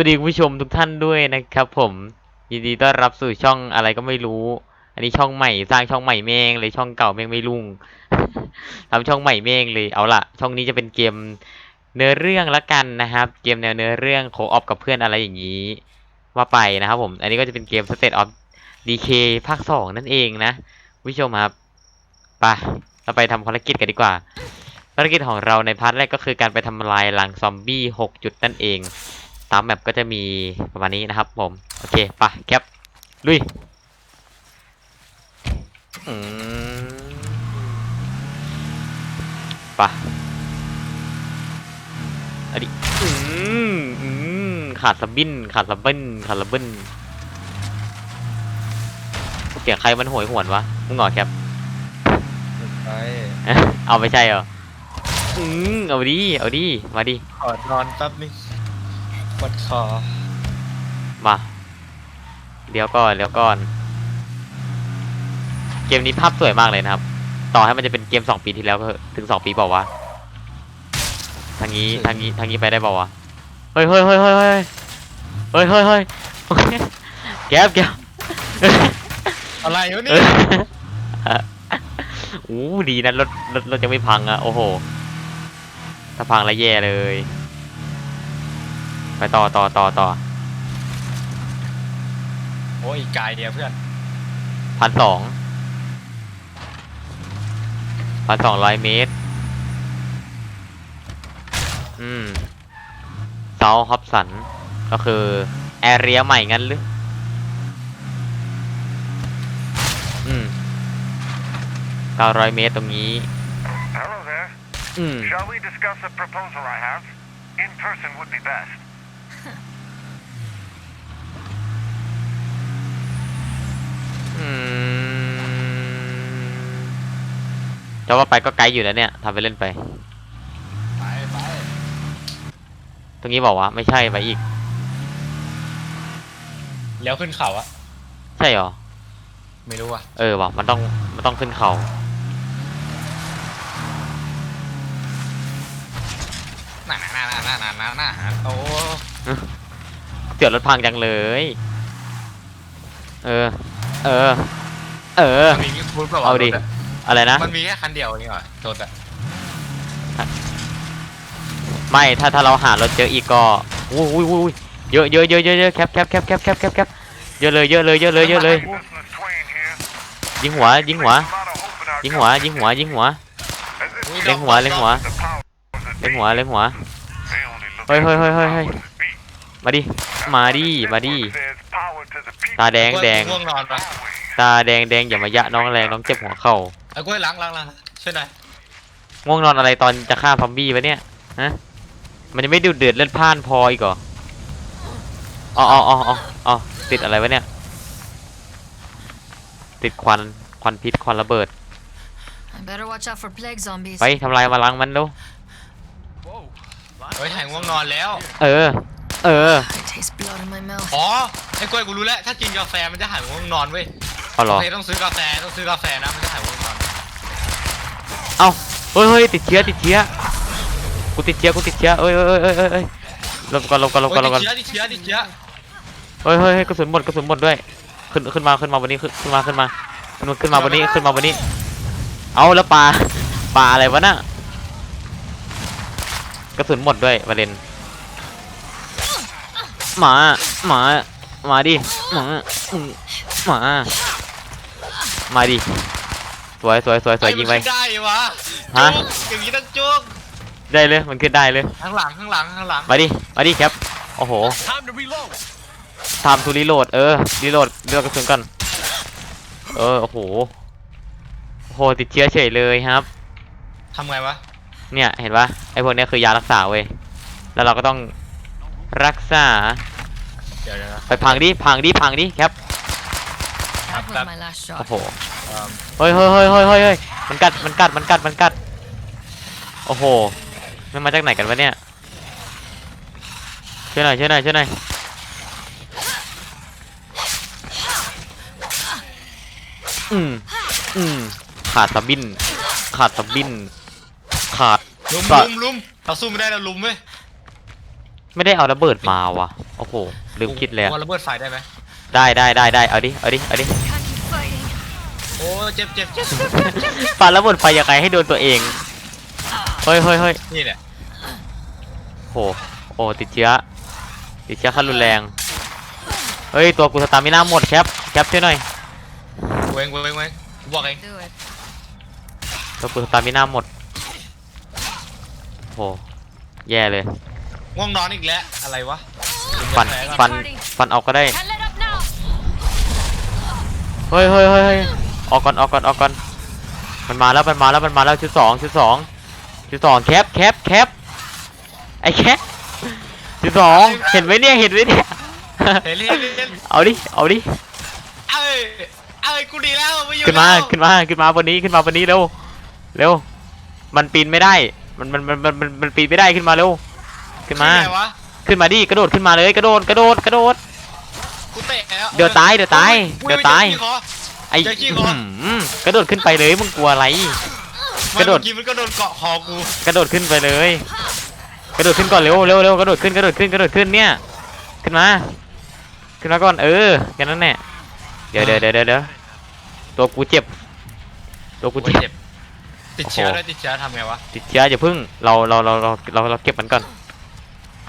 วัสดีคุณผู้ชมทุกท่านด้วยนะครับ ผมยินดีต้อนรับสู่ช่องอะไรก็ไม่รู้ อันนี้ช่องใหม่สร้างช่องใหม่แม่งเลยช่องเก่าแม่งไม่รุ่งทำช่องใหม่แม่งเลยเอาละช่องนี้จะเป็นเกมเนื้อเรื่องละกันนะครับ เกมแนวเนื้อเรื่องโคออฟกับเพื่อนอะไรอย่างนี้ ว่าไปนะครับผม อันนี้ก็จะเป็นเกม State of Decay ภาคสองนั่นเองนะผู้ชมครับไปเราไปทำภารกิจกันดีกว่าภารกิจของเราในพาร์ทแรกก็คือการไปทำลายรังซอมบี้ 6 จุดนั่นเอง ตามแมปก็จะมีประมาณนี้นะครับผม โอเคไปแคปลุยอืมไปเอันนี้อืมอืมขาดสะบินขาดสะบินขาดสะบินเสียงใครมันโหยหวนวะ มึงเหรอแคปไปเอาไม่ใช่เหรอ อืมเอาดิ เอาดิ มาดิ ขอนอนแป๊บนึง ปวดคอ มาเดี๋ยวก่อนเดี๋ยวก่อน เกมนี้ภาพสวยมากเลยนะครับ ต่อให้มันจะเป็นเกมสองปีที่แล้วก็เถอะถึงสองปีเปล่าวะทางนี้ทางนี้ทางนี้ไปได้เปล่าวะเฮ้ยเฮ้ยเฮ้ยเฮ้ยเฮ้ยเฮ้ยเฮ้ยเฮ้ยแก๊บแก๊บอะไรวะเอเนี่ยออู้ดีนะรถรถรถยังไม่พังอะโอ้โห ถ้าพังแล้วแย่เลย ไปต่อต่อต่อต่อโอ้ยอีกกายเดียวเพื่อนพันสองพันสองร้อยเมตร อืมเซาฮอปสัน ก็คือ แอเรียใหม่งั้นหรือ อืมเก้าร้อยเมตรตรงนี้ Hello there. อืม Shall we discuss a proposal I have? In person would be best. จะว่าไปก็ไกลอยู่แล้วเนี่ยทำไปเล่นไป ไปไปตรงนี้บอกว่าไม่ใช่ไปอีกแล้วขึ้นเขาอะใช่หรอ ไม่รู้อะเออว่ะมันต้องมันต้องขึ้นเขาน่าน่าน่าน่าน่าน่าน่าโอ้เสือรถพังจังเลย เออ เออ เออ มันมีคุณเปล่าวะเอาดิรถะอะไรนะ มันมีแค่คันเดียวนี่หว่ารถอะไม่ถ้าถ้าเราหารถเจออีกก็อุ้ยอุ้ยอุ้ยเยอะเยอะเยอะเยอะเยอะแคปแคปแคปแคปแคปแคปแคปเยอะเลยเยอะเลยเยอะเลยเยอะเลย Business Twain here. ยิงหัวยิงหัว Place a lot of hope in our ยิงหัว government. ยิงหัวยิงหัว As this เล็งหัวเล็งหัว the powers that เล็ง be, หัวเล็งหัว they only look Hơi, at hơi, the hơi, hơi, hơi. powers that be. มาดิ That's มา why ดิ this มาดิ network says power to the people ตาแดงแดงง่วงนอนปะ always. ตาแดงแดงอย่ามายะน้องแรงน้องเจ็บหัวเข่าเอากล้วยล้างล้างล้างช่วยหน่อยง่วงนอนอะไรตอนจะฆ่าซอมบี้วะเนี่ยฮะมันจะไม่ดูเดือดเลือดพล่านพออีกเหรออ๋ออ๋ออ๋ออ๋ออ๋อติดอะไรวะเนี่ย ติดควันควันพิษควันระเบิด I better watch out for plague zombies. ไปทำลายมาลังมันดูเฮ้ยถ่ายง่วงนอนแล้ว เออ เออ I taste blood in my mouth. อ๋อไอ้กล้วยกูรู้แล้วถ้ากินกาแฟมันจะหายง่วงนอนเว้ยเอาเหรอ โอเคต้องซื้อกาแฟต้องซื้อกาแฟนะมันจะหายง่วงนอนเอาเฮ้ยเฮ้ยติดเชื้อติดเชื้อกูติดเชื้อกูติดเชื้อเอ้ยเอ้ยเอ้ยเอ้ยเอ้ยหลบก่อนหลบก่อนหลบโอ้ก่อนหลบก่อนยติดเชื้อติดเชื้อติดเชื้อเฮ้ยเฮ้ยเฮ้ยกระสุนหมดกระสุนหมดด้วยขึ้นขึ้นมาขึ้นมาบนนี้ขึ้นขึ้นมาขึ้นมาขึ้นมาขึ้นมาบนนี้ขึ้นมาบนนี้ เอาแล้วปลาปลาอะไรวะน่ะกระสุนหมดด้วยประเด็น หมาหมามาดิหมาอืมหมามาดิสวยสวยสวยสวยยิงไปอ้มันขึ้นได้วะฮะจุกอย่างนี้ต้องจุกได้เลยมันขึ้นได้เลยข้างหลังข้างหลังข้างหลังมาดิมาดิครับโอ้โห Time to reload ทำทูรีโหลดเออรีโหลดเลือกกระสุนก่อนเออโอ้โหโอ้โหติดเชื้อเฉยเลยครับทำไงวะเนี่ยเห็นปะไอ้พวกเนี้ยคือยารักษาเว้ยแล้วเราก็ต้อง รักษาเดี๋ยวเดี๋ยวนะไปพังดิ พังดิ พังดิครับ That was that- my last โอ้ shot. โห เอิ่มเฮ้ยเฮ้ยเฮ้ยเฮ้ยเฮ้ยเฮ้ยมันกัด มันกัด มันกัด มันกัด โอ้โห มันมาจากไหนกันวะเนี่ย ช่วยหน่อย ช่วยหน่อย ช่วยหน่อย อืม อืม ขาดสะบิน ขาดสะบิน ขาด ลุมปะลุมลุมเราสู้ไม่ได้เราลุมเว้ย ไม่ได้เอาระเบิดมาว่ะโอ้โหลืมคิดเลยอะกูระเบิดไฟได้ไหมได้ได้ได้ได้เอาดิเอาดิเอาดิ Can't keep fighting. โอ้เจ็บเจ็บเจ็บปาระเบิดไฟยังไงให้โดนตัวเองเฮ้ยเฮ้ยเฮ้ยนี่แหละโหโอ้ติดเชื้อติดเชื้อขั้นรุนแรงเฮ้ยตัวกูสตามิน่าหมดแคปแคปช่วยหน่อยเว้งเว้งเว้งเว้งกูบอกเอง Do it. ตัวกูสตามิน่าหมดโหแย่เลย ง่วงนอนอีกแล้ว อะไรวะฟันกิกาแฟก่อฟันฟันเอาก็ได้ Can't let up now. เฮ้ยเฮ้ยเฮ้ยเฮ้ยออกก่อนออกก่อนออกก่อนมันมาแล้วมันมาแล้วมันมาแล้วชุดสองชุดสองชุดสองแคปแคปแคปไอ้แคปชุดสองเห็นไหมเนี่ยเห็นไหมเนี่ย เฮลี่เฮลี่เอาดิเอาดิเอ้ยเอ้ยกูดีแล้วไม่อยู่ขึ้นมาแล้วขึ้นมาขึ้นมาบนนี้ขึ้นมาบนนี้เร็วเร็วมันปีนไม่ได้ มันมันมันมันมันมันปีนไม่ได้ขึ้นมาเร็ว ขึ้นมา ไงวะขึ้นมาดิกระโดดขึ้นมาเลยกระโดดกระโดดกระโดด กูเตะแล้วเดี๋ยวตายเดี๋ยวตายอุ้เดี๋ยวตาย อุ้ขี้คอ ไอ้เจอขี้คออื้อหือกระโดดขึ้นไปเลยมึงกลัวอะไร กระโดดเมื่อกี้มันก็โดนเกาะคอกูกระโดดขึ้นไปเลย กระโดดขึ้นก่อนเร็วเร็วเร็วกระโดดขึ้นกระโดดขึ้นกระโดดขึ้นเนี่ย ขึ้นมา ขึ้นมาก่อนเออแค่นั้นแหละเดี๋ยวเดี๋ยวเดี๋ยวเดี๋ยวเดี๋ยวตัวกูเจ็บ ตัวกูโอ้ยเจ็บเจ็บ ติดเชื้อโอ้โห ด้วยติดเชื้อทำไงวะติดเชื้ออย่าพึ่งเราเราเราเราเราเราเก็บมันก่อน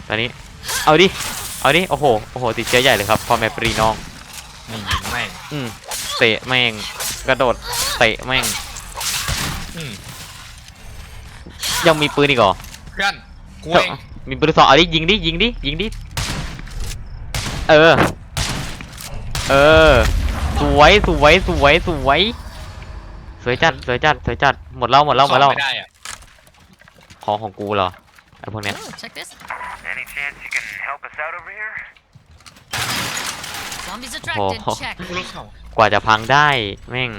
ตอนนี้ เอาดิ เอาดิ โอ้โห โอ้โห ติดเชื้อใหญ่เลยครับพ่อแม่ปรีน้อง นี่ยิงแม่งอืมเตะแม่ง กระโดด เตะแม่ง อืมยังมีปืนอีกเหรอเพื่อนกูเองมีปืนสองเอาดิ ยิงดิ ยิงดิ ยิงดิ เออ เออ สวย สวย สวย สวย สวยจัด สวยจัด สวยจัด หมดแล้วหมดแล้วหมดแล้วไม่ได้อะของของกูเหรอไอ้พวกเนี้ย Oh, check this. Any chance you can help us out over here? Zombies attracted. Oh. Check. กูรู้เขากว่าจะพังได้แม่ง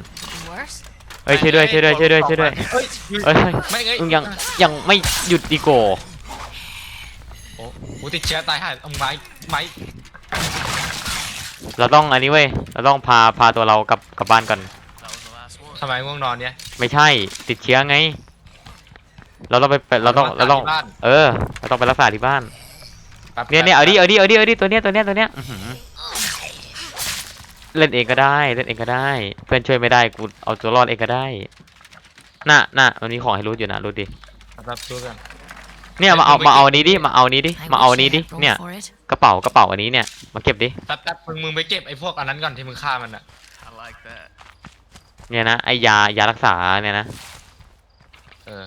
Worse. เอ้ยช่วยด้วยช่วยด้วยช่วยด้วยช่วยด้วยเฮ้ยเอ้ยเฮ้ยไม่เอ้ยมึงยังยังไม่หยุดดีโกโอ้กูติดเชื้อตายห่าเอาไม้ไม้เราต้องอันนี้เว้ยเราต้องพาพาตัวเรากลับกลับบ้านก่อน ทำไมง่วงนอนเนี่ยไม่ใช่ติดเชื้อไง เราต้องไปไปเราต้องเราต้องที่บ้านเออเราต้องไปรักษาที่บ้านแป๊บเนี่ยเนี่ยแป๊เอาบดิเอาดิเอาดิเอาดิตัวเนี้ยตัวเนี้ยตัวเนี้ยอื้อหือเล่นเองก็ได้เล่นเองก็ได้ เพื่อนช่วยไม่ได้กูเอาตัวรอดเองก็ได้ น่ะน่ะมันมีของให้รู้อยู่นะรู้ดิแป๊บดูกัน เนี่ยมาเอามาเอาอันนี้ดิมาเอาอันนี้ดิ I มาเอา wish อันนี้ I ดิ had room เนี่ย for it. กระเป๋ากระเป๋าอันนี้เนี่ยมาเก็บดิแป๊บแป๊บมึงมึงไปเก็บไอ้พวกอันนั้นก่อนที่มึงฆ่ามันอะเนี่ยนะไอยายารักษาเนี่ยนะเออ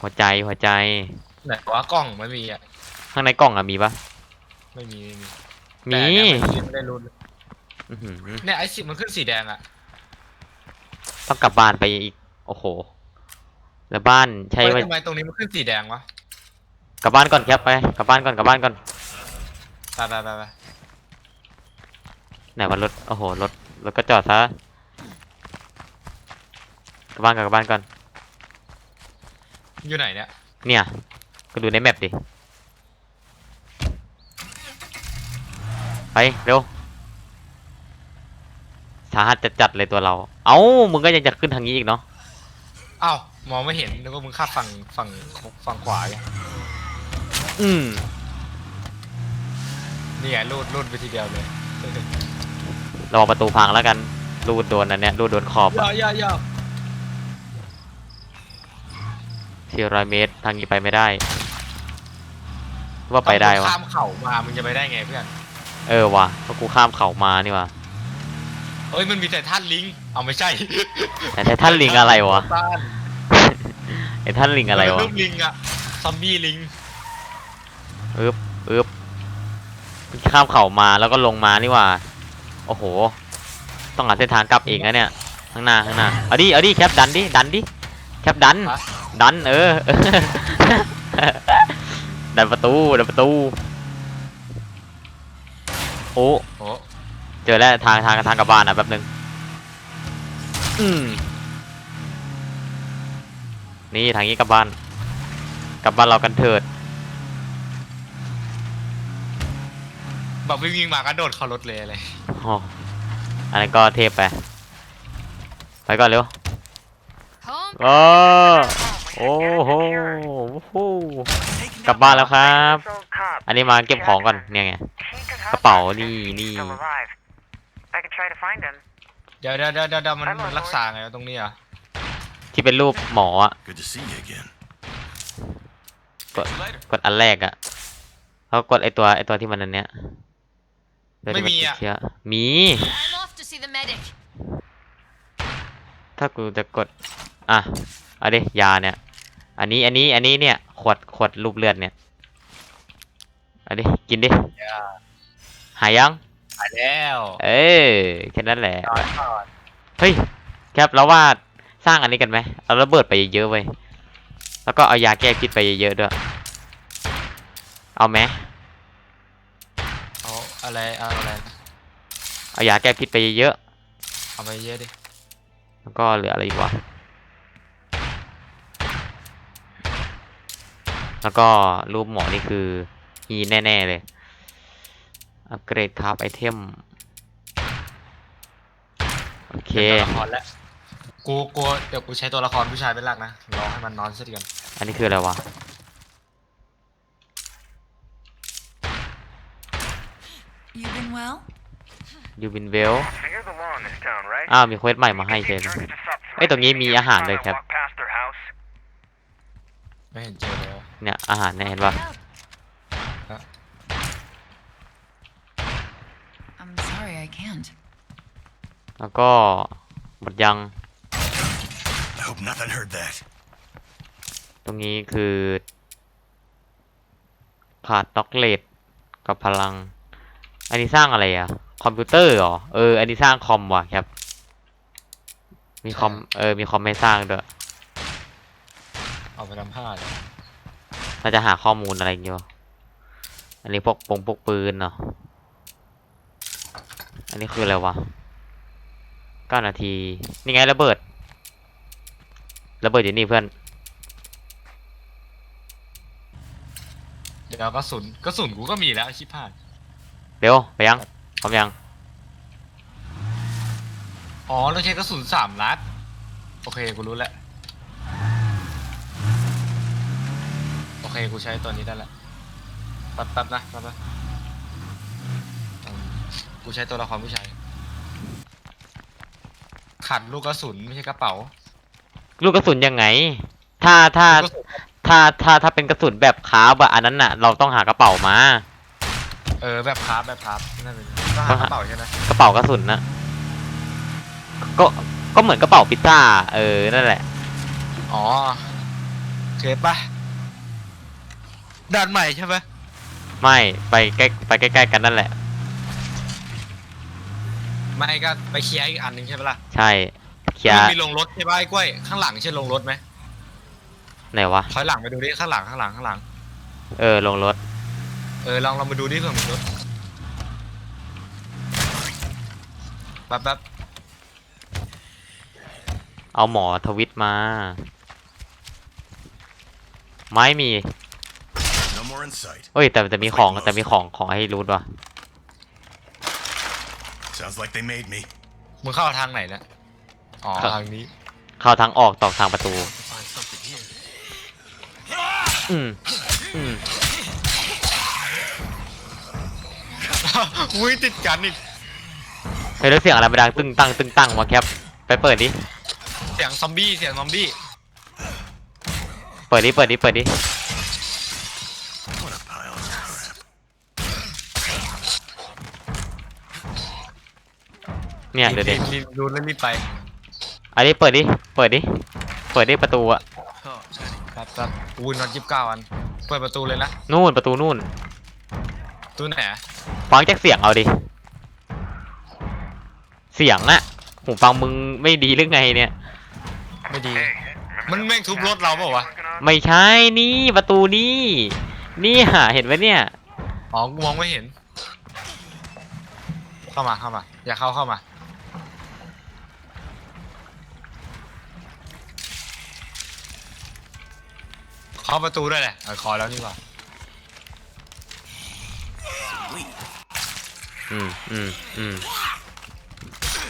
หัวใจหัวใจ ไหนวะกล้องไม่มีอะข้างในกล่องอะมีปะไม่มีไม่มีมีแต่เนี่ยมันไม่ได้รู้เลยอื้อหือเนี่ยไอ้สีมันขึ้นสีแดงอะต้องกลับบ้านไปอีก โอ้โห แล้วบ้านใช่เฮ้ยว่าทำไมตรงนี้มันขึ้นสีแดงวะ กลับบ้านก่อนครับไปกลับบ้านก่อนกลับบ้านก่อนไปไปไปไปไหนวันรถโอ้โหรถรถก็จอดซะกลับบ้านก่อนกลับบ้านก่อน อยู่ไหนเนี่ยเนี่ย ก็ดูในแมปดิ ไปเร็ว สาหัสจัดจัดๆเลยตัวเรา เอ้า มึงก็ยังจะขึ้นทางนี้อีกเนาะ อ้าวมองไม่เห็นนึกว่ามึงข้ามฝั่งฝั่งฝั่งขวาไงอืมนี่ไงรูดรูดไปทีเดียวเลยระวังประตูพังแล้วกัน รูดโดนอันเนี้ยรูดโดนขอบย่ออะย่อย่อ สี่ร้อยเมตร ทางนี้ไปไม่ได้ ว่าไปได้ต้องวะ ข้ามเข่ามามึงจะไปได้ไงเพื่อน เออว่ะเพราะกูข้ามเขามานี่ว่ะเอ้ยมันมีแต่ท่านลิง เอาไม่ใช่แต่ไททันลิงอะไรวะท่านไอ้ท่านลิงอะไรวะรูปลิงอะซอมบี้ลิง อึบอึบข้ามเขามาแล้วก็ลงมานี่ว่ะโอ้โห ต้องหาเส้นทางกลับเองนะเนี่ย ข้างหน้าข้างหน้า เอาดิ เอาดิ แคปดันดิ ดันดิ แคปดัน ฮะ ดันเออ ดันประตู ดันประตู โอ้ โอ้เจอแล้วทางทางทางกลับบ้านอะแป๊บนึง อืม นี่ทางนี้กลับบ้าน กลับบ้านเรากันเถิด แบบวิ่งวิ่งมาก็โดดเข้ารถเลยอะไรอ๋อ อันนั้นก็เทพไป ไปก่อนเร็ว Home. โอ้ โอ้โหโอ้โหกลับบ้านแล้วครับ Asshole cops อันนี้มาเก็บของก่อนเนี่ยไง He could have กระเป๋า us if นี่ he's นี่ still alive. I could try to find him. เดี๋ยวเดี๋ยวเดี๋ยวเดี๋ยวมันไปหมดมันรักษาไงวะตรงนี้อะที่เป็นรูปหมออะ Good to see you again. กดกดอันแรกอะแล้วกดไอตัวไอตัวที่มันอันเนี้ยเพื่ที่นติดเชื้อมี I'm off to see the medic. ถ้ากูจะกด อะเอาดิยาเนี่ย อันนี้อันนี้อันนี้เนี่ย ขวดขวดรูปเลือดเนี่ยเอาดิกินดิอย่าหายยังหายแล้วเอ้ยแค่นั้นแหละนอนก่อนเฮ้ยครับเราว่าสร้างอันนี้กันไหมเอาระเบิดไปเยอะๆเว้ยแล้วก็เอายาแก้พิษไปเยอะๆด้วย เอาไหมเอาอะไรเอาอะไรนะเอายาแก้พิษไปเยอะเอาไปเยอะดิ ๆแล้วก็เหลืออะไรอีกวะ แล้วก็รูปหมอนี่คือฮีแน่ ๆ เลย อัปเกรดครับไอเทม โอเคเป็นตัวละครแล้วกูกูเดี๋ยวกูใช้ตัวละครผู้ชายเป็นหลักนะรอให้มันนอนซะดีกันอันนี้คืออะไรวะ You been well? ยูบินเวล So you're the law in this town, right? อ้าว มีเควสใหม่มาให้ You เฉ can ย take turns to stop เอ้ยตรงนี้มี threatening อาหาร people เลยครับ walk past their house. ไม่เห็นเจอแล้ว เนี่ยอาหารเนี่ยเห็นปะ I'm sorry, I can't. แล้วก็หมดยัง I hope nothing heard that. ตรงนี้คือ ขาดด็อกเลตกับพลัง อันนี้สร้างอะไรอะคอมพิวเตอร์เหรอ เออ อันนี้สร้างคอมว่ะครับ มีคอม เออ มีคอมให้สร้างด้วย เอาไปทำผ้าเลย เราจะหาข้อมูลอะไรอย่างเงี้ยวะอันนี้พวกปงพวกปืนเนาะ อันนี้คืออะไรวะเก้านาที นี่ไงระเบิด ระเบิดอยู่นี่เพื่อน เดี๋ยวกระสุนกระสุนกูก็มีแล้วชิบหายเร็วไปยังพร้อมยัง อ๋อต้องใช้กระสุนสามนัด โอเคกูรู้แล้วโอ เคกูใช้ตัวนี้ได้แล้วแป๊บแป๊บนะแป๊บนะอืมกูใช้ตัวละครผู้ชายขัดลูกกระสุนไม่ใช่กระเป๋า ลูกกระสุนยังไง ถ้าถ้าลูกกระสุนถ้าถ้าถ้าเป็นกระสุนแบบคาร์บอะอันนั้นน่ะเราต้องหากระเป๋ามา เออแบบพาร์ทแบบพาร์ทนั่นเป็นต้องหากระเป๋าใช่ไหมกระเป๋ากระสุนนะก็ก็เหมือนกระเป๋าพิซซ่า เออนั่นแหละ อ๋อโอเคปะ ด่านใหม่ใช่ไหมไม่ไปใกล้ไปใกล้ๆกันนั่นแหละ ไม่ก็ไปเคลียร์อีกอันหนึ่งใช่ไหมล่ะใช่เคลียมันร์มีลงรถใช่ป่ะไอ้กล้วยข้างหลังใช่ลงรถไหมไหนวะถอยหลังไปดูดิข้างหลังข้างหลังข้างหลังเออลงรถเออลองลองมาดูดิเผื่อมีรถแป๊บแป๊บเอาหมอทวิตมา ไม้มี No more in sight. เอ้ยแต่แต่มีของแต่มีของของให้รูทว่ะ Sounds like they made me. มึงเข้าทางไหนนะอ๋อครับ ทางนี้เข้าทางออกตอกทางประตู Find something here. อืมอืมอุ้ยติดกันอีกเฮ้ยแล้วเสียงอะไรมาดังตึ้งตั้งตึ้งตั้งวะแคปไปเปิดดิเสียงซอมบี้เสียงซอมบี้เปิดดิเปิดดิเปิดดิ เนี่ยเดี๋ยวรีดิบรีบดูแล้วรีบไปอันนี้เปิดดิ เปิดดิ เปิดดิประตูอะ Oh, Teddy. แป๊บแป๊บอุ้ยน็อตยี่สิบเก้าอัน เปิดประตูเลยนะนู่นประตูนู่นตู้ไหนอะฟังจากเสียงเอาดิ เสียงอะหูฟังมึงไม่ดีหรือไงเนี่ย ไม่ดี Hey, มันแม่งทุบรถเราเปล่าวะ working on? ไม่ใช่นี่ประตูนี่ นี่หาเห็นไหมเนี่ย อ๋อกูมองไม่เห็น เข้ามาเข้ามา อย่าเข้าเข้ามา เคาะประตูด้วยแหละเออเคอแล้วนี่หว่าอืมอืมอืม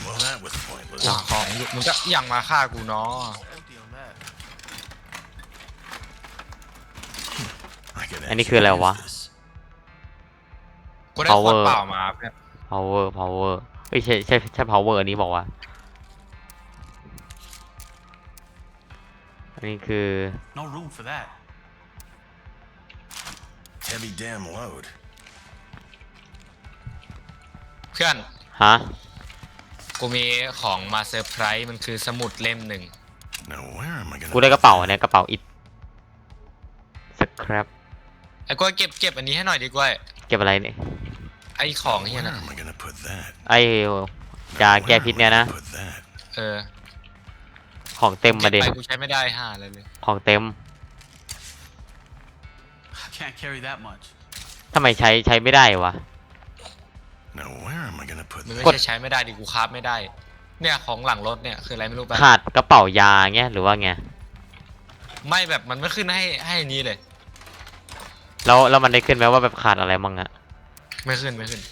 Well, that was pointless. วางของอยู่มึงก็ยังมาฆ่ากูเนาะ Empty on that. I can อันนี้คืออะไรวะ use this. กูได้ขวด Power เปล่ามาเพื่อน power power เอ้ยใช่ใช่ใช่ power อันนี้บอกว่า อันนี้คือ No room for that. Heavy damn load. เพื่อนฮะ กูมีของมาเซอร์ไพรส์มันคือสมุดเล่มหนึ่ง Now where am I gonna กูได้กระเป๋าเนี่ยกระเป๋าอิดสครับไอ้กล้วยเก็บเก็บอันนี้ให้หน่อยดีกล้วยเก็บอะไรเนี่ยไอ้ของเฮีย Where นะ am I gonna put that? ไอ้ยาแก้ Where พิษ am I เนี่ยนะ gonna Put that. เออของเต็มมาเก็บดิไปกูใช้ไม่ได้ห้าเลยเลย ของเต็ม I can't carry that much. ทำไมใช้ใช้ไม่ได้วะ Now where am I gonna put มัน that? ไม่ใช่ใช้ไม่ได้ดิกูคราฟไม่ได้ เนี่ยของหลังรถเนี่ยคืออะไรไม่รู้ไปะขาดกระเป๋ายาเงี้ยหรือว่าไงไม่แบบมันไม่ขึ้นให้ให้อันนี้เลย แล้วแล้วมันได้ขึ้นไหมว่าแบบขาดอะไรมั่งอะไม่ขึ้นไม่ขึ้น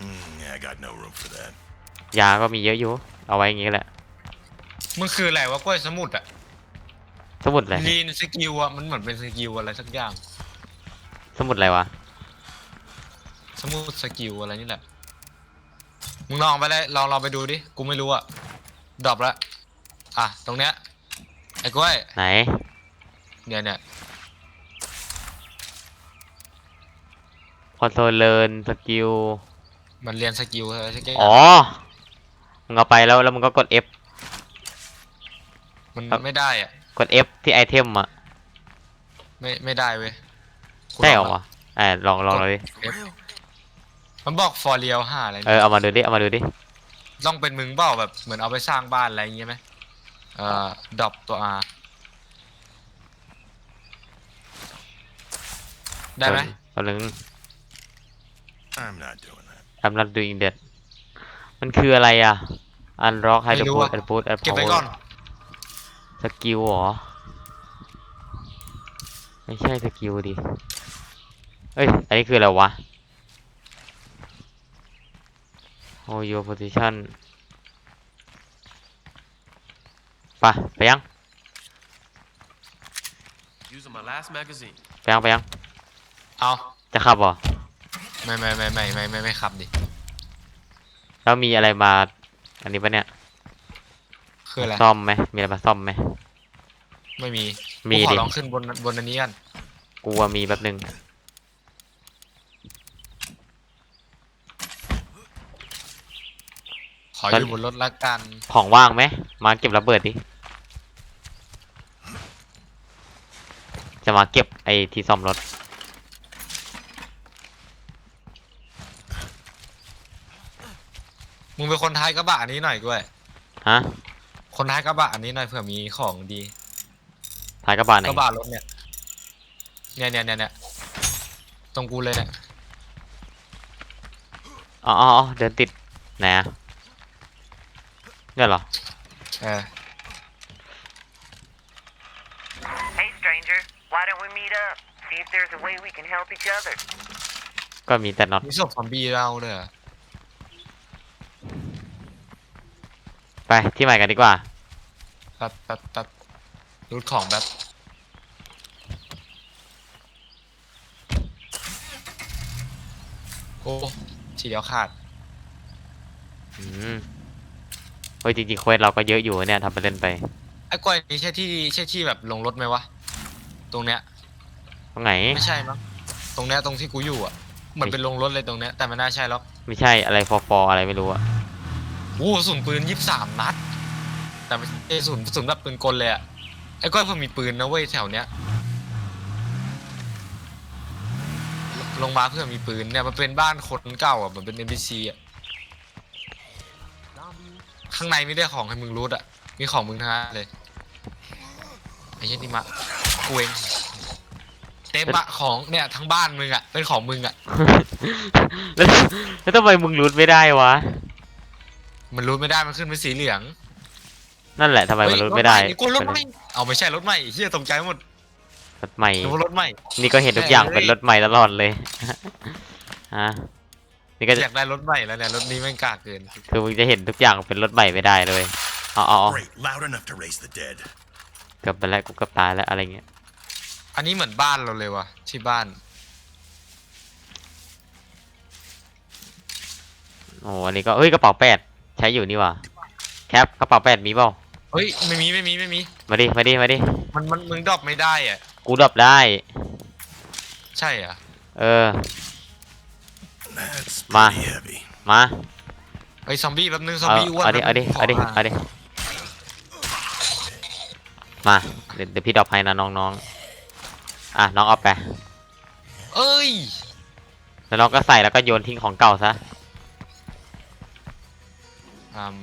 Mm, yeah, I got no room for that. ยาก็มีเยอะอยู่ เอาไว้อย่างงี้แหละ มันคืออะไรวะกล้วยสมุดอะสมุดอะไรลีนสกิลอะมันเหมือนเป็นสกิลอะไรสักอย่าง สมุดอะไรวะ สมุดสกิลอะไรนี่แหละ มึงลองไปเลยลองลองไปดูดิ กูไม่รู้อะดรอปแล้วอะ ตรงเนี้ย ไอ้กล้วย ไหน เนี่ยเนี่ย คอนโซลเลิร์นสกิล มันเรียนสกิลอะไรสักอย่างอ๋อ มึงเอาไปแล้วแล้วมึงก็กด F มันครับ ไม่ได้อะกด F ที่ไอเทมอะไม่ไม่ได้เว้ยกูใช่เหรอลงวะเออลองลองเลยดิแล้ว F มันบอก for real ห้าอะไรเออเอามาดูดิเอามาดูดิต้องเป็นมึงเปล่าแบบเหมือนเอาไปสร้างบ้านอะไรอย่างเงี้ยไหมเอ่อดรอปตัว R ได้ไหมตอนนึง I'm not doing that. I'm not doing that มันคืออะไรอะ unlock hide ไม่รู้ boot อะ and boot and เก็บไว้ power ก่อน สกิลเหรอ ไม่ใช่สกิลดิ เอ้ย อันนี้คืออะไรวะ hold your position ไปะไปยัง Using my last magazine. ไปยัง ไปยัง เอาจะขับเหรอ ไม่ไม่ไม่ไม่ไม่ไม่ไม่ขับดิ แล้วมีอะไรมา อันนี้ปะเนี่ย คืออะไร ซ่อมไหมมีอะไรมาซ่อมไหม ไม่มีมีกูขอดิ ลองขึ้นบนบนอันนี้กันกูว่ามีแป๊บนึงขอตออนยู่บนรถละกันของว่างไหมมาเก็บระเบิดดิ จะมาเก็บไอ้ที่ซ่อมรถ มึงเป็นคนท้ายกระบะอันนี้หน่อยด้วยฮะ คนท้ายกระบะอันนี้หน่อยเผื่อมีของดีท้ายกระบะไหนกระบะรถเนี่ยเนี่ยเนี่ยเนี่ยเนี่ยตรงกูเลยเนี่ยอ๋ออ๋ออ๋อเดินติดไหนอะเนี่ยเหรอเออ Hey, stranger, why don't we meet up? See if there's a way we can help each other. ก็มีแต่น็อตมีศพซอมบี้เราเลยเหรอ ไปที่ใหม่กันดีกว่าแป๊บแป๊บแป๊บรูดของแบบโอ้ทีเดียวขาด อืมเฮ้ยจริงๆเควสเราก็เยอะอยู่เนี่ยทำไปเล่นไป ไอ้กล้วยนี้ใช่ที่ใช่ที่แบบลงรถไหมวะ ตรงเนี้ย ตรงไหน ไม่ใช่มั้ง ตรงเนี้ยตรงที่กูอยู่อะ เหมือนเป็นลงรถเลยตรงเนี้ย แต่ไม่น่าใช่หรอก ไม่ใช่อะไรฟอฟออะไรไม่รู้อะ โอ้สุนปืนยี่สามนัด แต่ไม่ใช่สุนสุนแบบปืนกลเลยอะไอ้ก้อยเพิ่งมีปืนนะเว้ยแถวเนี้ยลลงมาเพื่อมีปืนเนี่ยมันเป็นบ้านคนเก่าอะเหมือนเป็น NPC อะข้างในไม่ได้ของให้มึงรูดอะ มีของมึงทั้งนั้นเลยไอ้เช่นนี่มากูเองเต็มอะของเนี่ยทั้งบ้านมึงอะเป็นของมึงอะแล้วแล้วทำไมมึงรูดไม่ได้วะ มันรูดไม่ได้มันขึ้นเป็นสีเหลืองนั่นแหละทำไมมันรูดไม่ได้เฮ้ยรถใหนี่กูรถใหม่เอาไม่ใช่รถใหม่เฮียตกใจหมดรถใหม่ นึกว่ารถใหม่ นี่ก็เห็นทุกอย่างเฮ้ยเป็นรถใหม่ตลอดเลย ฮะ นี่ก็อยากได้รถใหม่แล้วเนี่ยรถนี้แม่งกากเกิน คือมึงจะเห็นทุกอย่างเป็นรถใหม่ไม่ได้เลยเอ๋อา Great, loud enough to raise the dead. เกือบไปแล้วกูเกือบตายแล้วอะไรเงี้ย อันนี้เหมือนบ้านเราเลยวะที่บ้าน โอ้อันนี้ก็เฮ้ยกระเป๋าแปดใช้อยู่นี่ว่ะแคปกระเป๋าแปดมีเปล่าเฮ้ยไม่มีไม่มีไม่มี มาดิมาดิมาดิมันมันมึงดรอปไม่ได้อะ กูดรอปได้ ใช่เหรอะเออ That's Ma. pretty heavy. มาไอ้ยซอมบี้แป๊บนึงซอมเอาบี้อ้วนเอาดิแป๊เอาบดินึงเอาดิขเอาดิมาเดี๋ยวเดี๋ยวพี่ดรอปให้นะน้องๆอะน้องเอาไปเอ้ยแล้วน้องก็ใส่แล้วก็โยนทิ้งของเก่าซะ อืม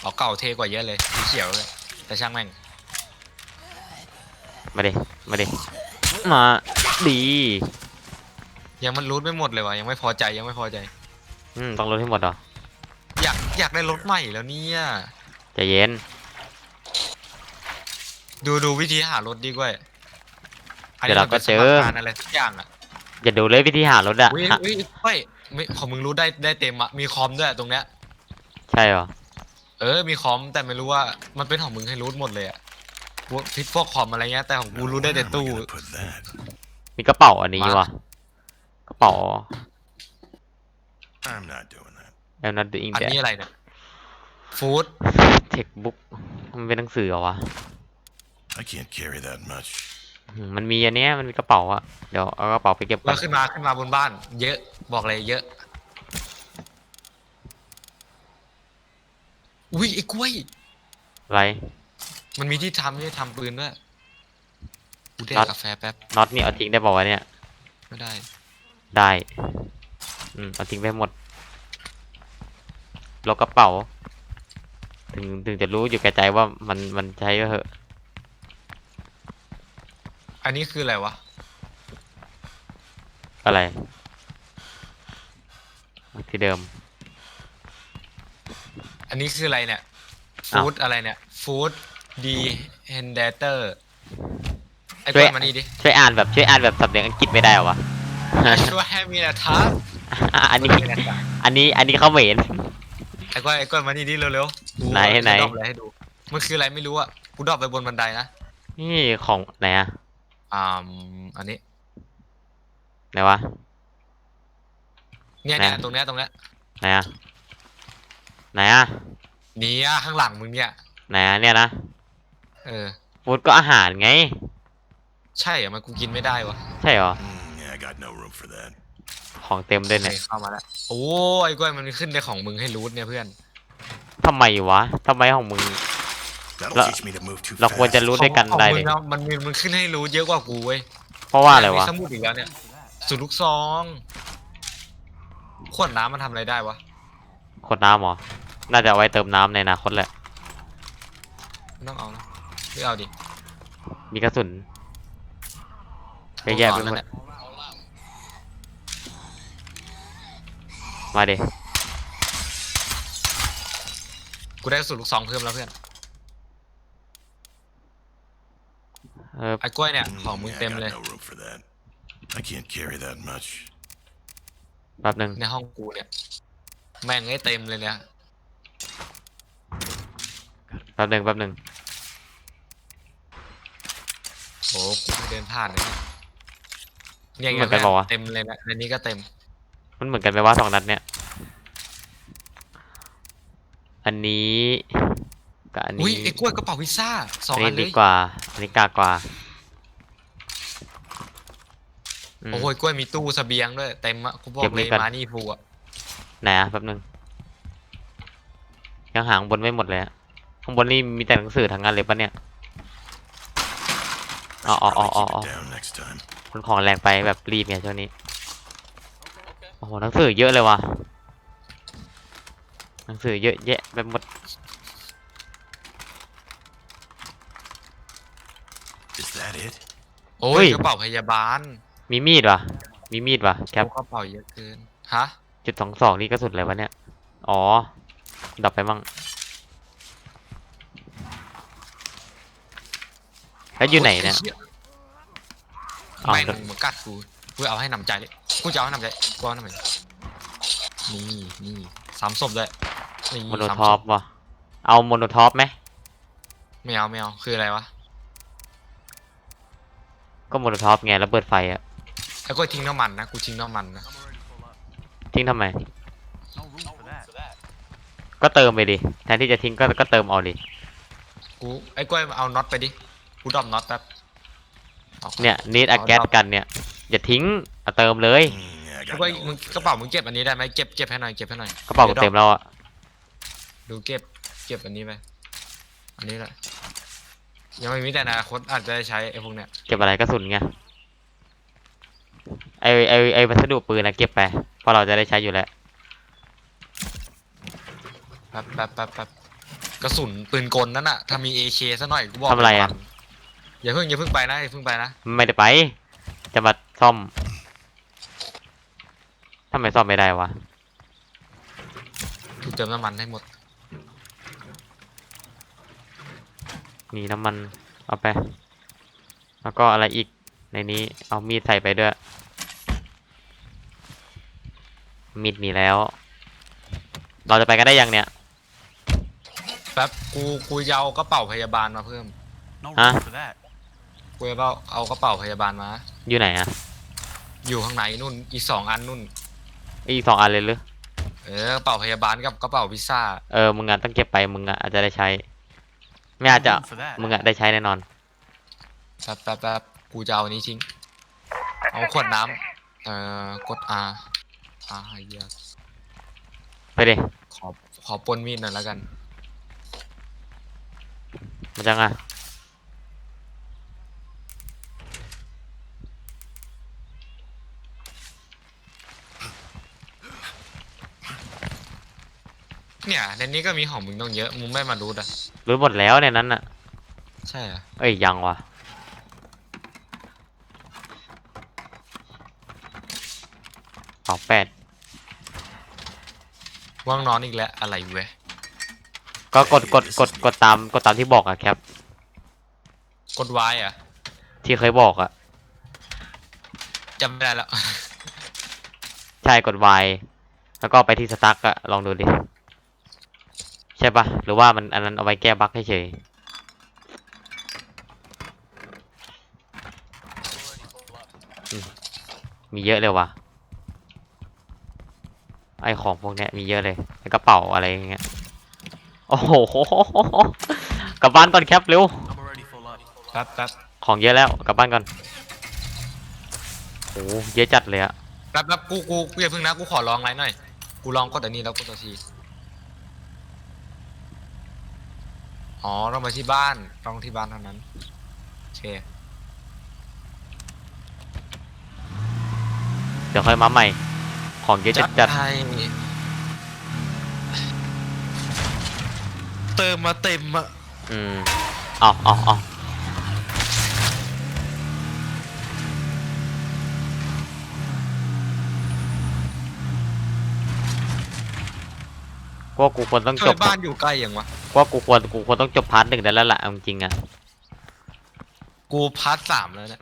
เอาเก่าเทกว่าเยอะเลยสีเขียวเลยแต่ช่างแม่งมาดิมาดิมาดียังมันรูทไม่หมดเลยวะยังไม่พอใจยังไม่พอใจ อืมต้องลดให้หมดเหรออยากอยากได้รถใหม่แล้วเนี่ยใจเย็นดูดูวิธีหารถดีกว่าอันเดี๋นี้ยวเราก็มันป็นเจอสมการอะไรสักอย่างอะอย่าดูเลยวิธีหารถอะอุ้ยฮะอุ้ยเฮ้ย ไม่ของมึงรู้ได้ได้เต็มอะมีคอมด้วยตรงเนี้ย ใช่เหรอ เออ มีคอมแต่ไม่รู้ว่ามันเป็นของมึงให้รู้หมดเลยอะพวกพิษพวกคอมอะไรเงี้ยแต่ของกูรู้ได้ Where แต่ am I ตู้ gonna put that? มีกระเป๋าอันนี้มา ว่ะ กระเป๋า I'm not doing that. I'm not doing อัน that นี้อะไรเนี่ยฟู้ด textbook มันเป็นหนังสือเหรอวะ I can't carry that much. อืมมันมีอันเนี้ยมันมีกระเป๋าอะเดี๋ยวเอากระเป๋าไปเก็บก่อแล้นวขึ้นมาขึ้นมาบนบ้าน เยอะ บอกเลยเยอะ อุ้ยไอ้กล้วยอะไร มันมีที่ทำที่ทำปืนด้วยกูแดกน็อตกาแฟแป๊บน็อตนี่เอาทิ้งได้บอกว่าวะเนี่ย ไม่ได้ ได้ อืมเอาทิ้งไปให้หมดล็อกกระเป๋า ถึงถึงจะรู้อยู่แก่ใจว่ามันมันใช้ก็เหอะ อันนี้คืออะไรวะ อะไร ที่เดิม อันนี้คืออะไรเนี่ย อ้าว ฟู้ดอะไรเนี่ย ฟู้ดดีเฮนเดเตอร์ ไอ้กช่ล้ววยยมานี่ดิ ช่วยอ่านแบบช่วยอ่านแบบสำเนียงอังกฤษไม่ได้เหรอวะ ช่วยให้มีนะทับอันนี้ อันนี้อันนี้เขาเหม็น ไอ้กล้วยไอ้กล้วยมานี่ดิเร็วๆกูไหนไหนจะดรอปอะไรให้ดู มันคืออะไรไม่รู้อะกูดรอปไปบนบันไดนะ นี่ของไหนอะอ่า อันนี้ ไหนวะ เนี่ยเนี่ยไหนตรงเนี้ยตรงเนี้ยไหนอะไหนอะเนี่ยข้างหลังมึงเนี่ยไหนอะเนี่ยนะเออฟูดก็อาหารไง ใช่เหรอมันกูกินไม่ได้วะใช่เหรอ Mm, yeah, I got no room for that. ของเต็มด้วยโอเนี่ยเคเข้ามาแล้วโอ้ยไอ้กล้วยมันขึ้นในของมึงให้รูทเนี่ยเพื่อนทำไมวะทำไมของมึง That'll Lo- teach me to move too เราควรจะ fast. รู้ด้วยกันของได้มึเลงย อะมันมีมันขึ้นให้รู้เยอะกว่ากูเว้ยเพราะว่าอะไรวะ มีสมุดอีกแล้วเนี่ยสุดลูกซอง ขวดน้ำมันทำอะไรได้วะ ขวดน้ำเหรอ น่าจะเอาไว้เติมน้ำในอนาคตแหละ ไม่ต้องเอานะไม่เอาดิมีกระสุนเยอะแยะไปหมดเนี่ยมาดิกูได้สุดลูกซองเพิ่มแล้วเพื่อน เออ ไอ้กล้วยเนี่ย Mm, ของมึง yeah, I เต็ม got เลย no room for that. I can't carry that much. แป๊บหนึ่งในห้องกูเนี่ย แม่งให้เต็มเลยเนี่ยแป๊บหนึ่งแป๊บหนึ่งโอ้กูไม่เดินผ่านเลยเนี่ยเหมือนกันเปล่าวะเต็มเลยนะในนี้ก็เต็ม มันเหมือนกันไหมว่าสองนัดเนี่ย อันนี้กับอันอุ้ยนี้ไอ้กล้วยกระเป๋าพิซซ่าสองอันอันี้นเลดียกว่าอันนี้กากว่า อืม โอ้ยกล้วยมีตู้เสบียงด้วยเต็มอะกูบอเก็กบเลไว้ยก่อน มานี่พูอะไหนอะแป๊บหนึ่งยังหาข้างบนไม่หมดเลยอะข้างบนนี่มีแต่หนังสือทั้งนั้นเลยปะเนี่ย I should Oh, oh, probably oh, keep oh, it down next time. คนของแรงไปแบบรีบไงช่วงนี้ โอ้โหหนังสือเยอะเลยว่ะ หนังสือเยอะแยะไปหมด Is that it? โอ้เฮ้ยยกระเป๋าพยาบาล มีมีดว่ะมีมีดว่ะแคปโอ้กระเป๋าเยอะเกิน ฮะ จุดสองสองนี่กระสุนอะไรวะเนี่ย อ๋อ ดับไปมั่งแล้วอยู่ไหนเนี่ยโอ้ยอ้าวแม่งมึงกัดกูกูเอาให้หนำใจเลยกูจะเอาให้หนำใจกูเอาให้หนำใจนี่นี่สามศพเลยนี่โมโนสามท็อศปพว่ะเอาโมโนท็อปไหมไม่เอาไม่เอาคืออะไรวะ ก็โมโลท็อปไงแล้วเปิดไฟอะ แล้วก็ทิ้งน้ำมันนะกูทิ้งน้ำมันนะทิ้งทำไม No room for that. ก็เติมไปดิแทนที่จะทิ้งก็ก็เติมเอาดิกูไอ้กล้วยเอาน็อตไปดิกูดรอปน็อตแป๊บอาเนี่ยนิดอะเอาแก๊สดรอปกันเนี่ยอย่าทิ้งเอาเติมเลย Mm, yeah, I ไอ้ got กล้วย no มึงกระเป๋ามึงเก็บอันนี้ได้ไหมเก็บเก็บให้หน่อยเก็บให้หน่อยกระเป๋ากูเต็มแล้วอะดูเก็บเก็บอันนี้ไปอันนี้แหละยังไม่มีแต่อนาคตอาจจะได้ใช้ไอ้พวกเนี้ยเก็บอะไรกระสุนไง ไอไอไอวัสดุปืนนะเก็บไปเพราะเราจะได้ใช้อยู่แล้วแป๊บแป๊บแป๊บแป๊บกระสุนปืนกลนั่นน่ะ ถ้ามีเอเคซะหน่อยกูบอกทำอะไรอะก่นอย่าเพิ่งอย่าเพิ่งไปนะอย่าเพิ่งไปนะไม่ได้ไป จะมาซ่อมทำไมซ่อมไม่ได้วะถูกเติมน้ำมันให้หมด มีน้ำมันเอาไป แล้วก็อะไรอีกในนี้เอามีดใส่ไปด้วย มีดมีแล้ว เราจะไปกันได้ยังเนี่ย แป๊บกูกูจะเอากระเป๋าพยาบาลมาเพิ่ม No Huh? room for that. กูจะเอาเอากระเป๋าพยาบาลมา อยู่ไหนอะอยู่ข้างในนู่นอีกสองอันนู่น อีกสองอันเลยหรือเออกระเป๋าพยาบาลกับกระเป๋าพิซซ่า เออ มึงอะต้องเก็บไป มึงอะอาจจะได้ใช้ ไม่อาจจะ No room for that. มึงอะได้ใช้แน่นอน แป๊บแป๊บแป๊บกูจะเอาอันนี้ทิ้ง เอาขวดน้ำเอ่อกด R R เหี้ยไปดิขอขอปนมีดหน่อยแล้วกันมันจังอะเนี่ยในนี้ก็มีของมึงต้องเยอะมึงไม่มาดูดอะรู้หมดแล้วในนั้นอะใช่เหรอเอ้ยยังวะสองแปด ว่างนอนอีกแล้วอะไรเว้ยก็กดกดกดกดตามกดตามที่บอกอะครับกดไว้อะที่เคยบอกอะจำไม่ได้แล้ว ใช่กด Y แล้วก็ไปที่สตาร์กอะลองดูดิใช่ปะหรือว่ามันอันนั้นเอาไว้แก้บั๊กเฉยๆอืมมีเยอะเลยว่ะ ไอของพวกเนี้ยมีเยอะเลยในกระเป๋าอะไรอย่างเงี้ย โอ้โห กลับบ้านก่อนครับเร็ว I'm already full up. แป๊บแป๊บของเยอะแล้วกลับบ้านก่อนโอ้เยอะจัดเลยอะแป๊บแป๊บกูกูกูอย่าเพิ่งนะกูขอลองอะไรหน่อย กูลองกดอันนี้แล้วกดตัวที อ๋อต้องไปที่บ้านต้องที่บ้านเท่านั้นโอเคเดี๋ยวค่อยมาใหม่ ของเยอะจัดจัดให้เติมมาเต็มอะอืมเอาเอาเอากูว่ากูควรต้องช่จวยบบ้านอยู่ใกล้ยังวะกูว่ากูควรกูควรต้องจบพาร์ทหนึ่งได้แล้วล่ะเอาจริงๆอะกูพาร์ทสามแล้วเนี่ย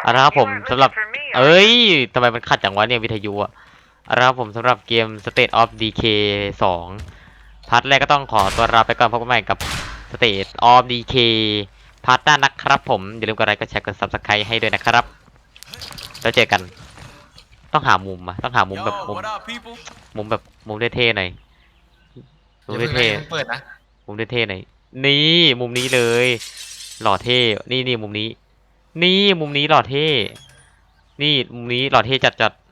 เอาละครับผม You weren't สำหรับ looking for me, are เอ้ยทำไมมันขัดจังวะเนี่ยวิทยุอะ เอาละครับผมสำหรับเกม State of Decay 2พาร์ทแรกก็ต้องขอตัวลาไปก่อนพบกันใหม่กับ State of Decay พาร์ทหน้านะครับผม อย่าลืมกดไลค์กดแชร์กด Subscribe ให้ด้วยนะครับ แล้วเจอกัน ต้องหามุมอะต้องหามุมแบบมุม what up, people? มุมแบบมุมเท่ๆหน่อย มุอมย่าเพิ่งนะเท่อย่าเพิ่งเปิดนะๆมุมเท่ๆหน่อย นี่มุมนี้เลย หล่อเท่ นี่นี่มุมนี้ นี่มุมนี้หล่อเท่ นี่มุมนี้หล่อเท่จัดจัดๆ